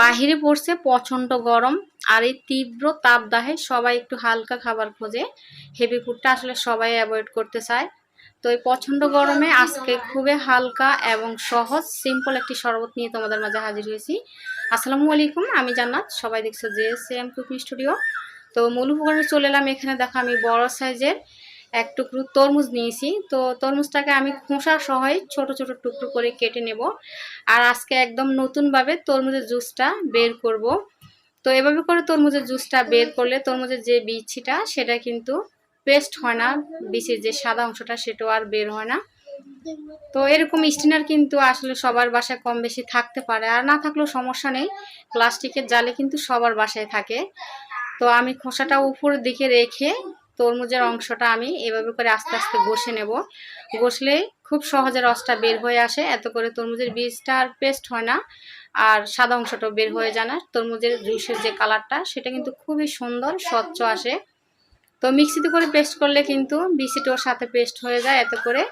বাহিরে পড়ছে প্রচণ্ড গরম আর এই তীব্র তাপদাহে সবাই একটু হালকা খাবার খোঁজে। হেভি ফুডটা আসলে সবাই অ্যাভয়েড করতে চায়। তো এই প্রচণ্ড গরমে আজকে খুবই হালকা এবং সহজ সিম্পল একটি শরবত নিয়ে তোমাদের মাঝে হাজির হয়েছি। আসসালামু আলাইকুম আমি জান্নাত সবাই দেখছ যে সেম কুকিং স্টুডিও। তো মূল উপকরণে চলে এলাম এখানে দেখো আমি বড় সাইজের এক টুকরো তরমুজ নিয়েছি। তো তরমুজটাকে আমি খোসা সহই ছোট ছোট টুকরো করে কেটে নেব। আর আজকে একদম নতুনভাবে তরমুজের জুসটা বের করব। তো এভাবে করে তরমুজের জুসটা বের করলে তরমুজের যে বিচিটা, সেটা কিন্তু পেস্ট হয় না। বিচির যে সাদা অংশটা, সেটাও আর বের হয় না। তো এরকম স্টিনার কিন্তু আসলে সবার বাসায় কম বেশি থাকতে পারে। আর না থাকলেও সমস্যা নেই। প্লাস্টিকের জালে কিন্তু সবার বাসায় থাকে। তো আমি খোসাটা উপরের দিকে রেখে তরমুজের অংশটা আমি এভাবে করে আস্তে আস্তে ঘষে নেব। ঘষলে খুব সহজে রসটা বের হয়ে আসে। এত করে তরমুজের বীজটা আর পেস্ট হয় না। আর সাদা অংশটাও বের হয়ে যায় না। তরমুজের জুসের যে কালারটা, সেটা কিন্তু খুবই সুন্দর, স্বচ্ছ আসে। তো মিক্সিতে করে পেস্ট করলে কিন্তু বিসিটোর সাথে পেস্ট হয়ে যায়। এত করে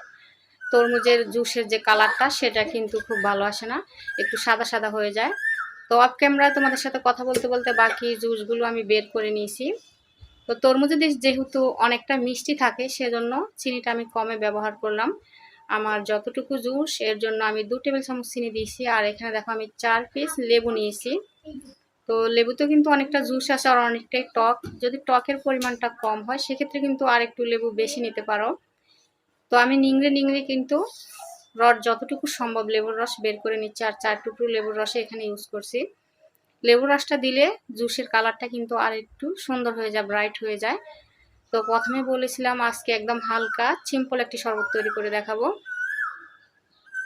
তরমুজের জুসের যে কালারটা, সেটা কিন্তু খুব ভালো আসে না। একটু সাদা সাদা হয়ে যায়। তো অফ ক্যামেরায় তোমাদের সাথে কথা বলতে বলতে বাকি জুসগুলো আমি বের করে নিয়েছি। তো তরমুজের দিস যেহেতু অনেকটা মিষ্টি থাকে, সেজন্য চিনিটা আমি কমে ব্যবহার করলাম। আমার যতটুকু জুস, এর জন্য আমি দু টেবিল চামচ চিনি দিয়েছি। আর এখানে দেখো আমি চার পিস লেবু নিয়েছি। তো লেবুতে কিন্তু অনেকটা জুস আছে আর অনেকটাই টক। যদি টকের পরিমাণটা কম হয়, সেক্ষেত্রে কিন্তু আর একটু লেবু বেশি নিতে পারো। তো আমি নিংড়ে নিংড়ে কিন্তু রস, যতটুকু সম্ভব লেবুর রস বের করে নিচ্ছি। আর চার টুকরো লেবুর রসে এখানে ইউজ করছি। লেবুর রসটা দিলে জুসের কালারটা কিন্তু আর একটু সুন্দর হয়ে যায় ব্রাইট হয়ে যায়। তো প্রথমে বলেছিলাম আজকে একদম হালকা সিম্পল একটি শরবত তৈরি করে দেখাবো।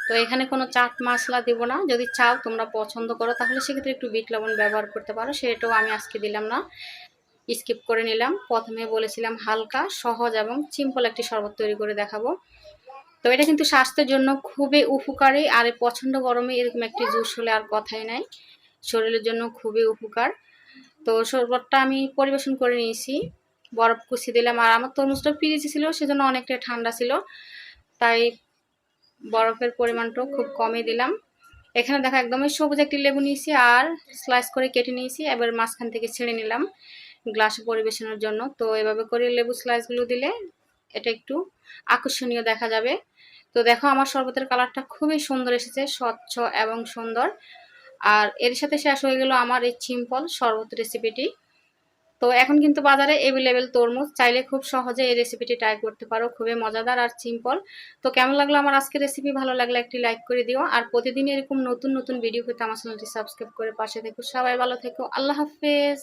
তো এখানে কোনো চাট মশলা দেব না। যদি চাও তোমরা পছন্দ করো, তাহলে সেক্ষেত্রে একটু বিট লবণ ব্যবহার করতে পারো, সেটাও আমি আজকে দিলাম না। স্কিপ করে নিলাম। প্রথমে বলেছিলাম হালকা, সহজ এবং সিম্পল একটি শরবত তৈরি করে দেখাবো। তো এটা কিন্তু স্বাস্থ্যের জন্য খুবই উপকারী, আর পছন্দ গরমে এরকম একটি জুস হলে আর কথাই নাই। শরীরের জন্য খুবই উপকার। তো শরবতটা আমি পরিবেশন করে নিয়েছি। বরফ কুচি দিলাম। আর আমার তরমুজটা ফ্রিজে ছিল, সেজন্য অনেকটা ঠান্ডা ছিল। তাই বরফের পরিমাণটাও খুব কমই দিলাম। এখানে দেখা, একদমই সবুজ একটি লেবু নিয়েছি আর স্লাইস করে কেটে নিয়েছি। এবার মাঝখান থেকে ছেড়ে নিলাম গ্লাসে পরিবেশনের জন্য। তো এভাবে করে লেবু স্লাইসগুলো দিলে এটা একটু আকর্ষণীয় দেখা যাবে। তো দেখো, আমার শরবতের কালারটা খুবই সুন্দর এসেছে, স্বচ্ছ এবং সুন্দর। আর এর সাথে শেষ হয়ে গেল আমার এই সিম্পল শরবত রেসিপিটি তো এখন কিন্তু বাজারে অ্যাভেলেবেল তরমুজ। চাইলে খুব সহজে এই রেসিপিটি ট্রাই করতে পারো। খুবই মজাদার আর সিম্পল তো কেমন লাগল আমার আজকের রেসিপি ভালো লাগলে একটি লাইক করে দিও। আর প্রতিদিন এরকম নতুন নতুন ভিডিও পেতে আমার চ্যানেলটি সাবস্ক্রাইব করে পাশে থেকো। সবাই ভালো থেকো। আল্লাহ হাফেজ।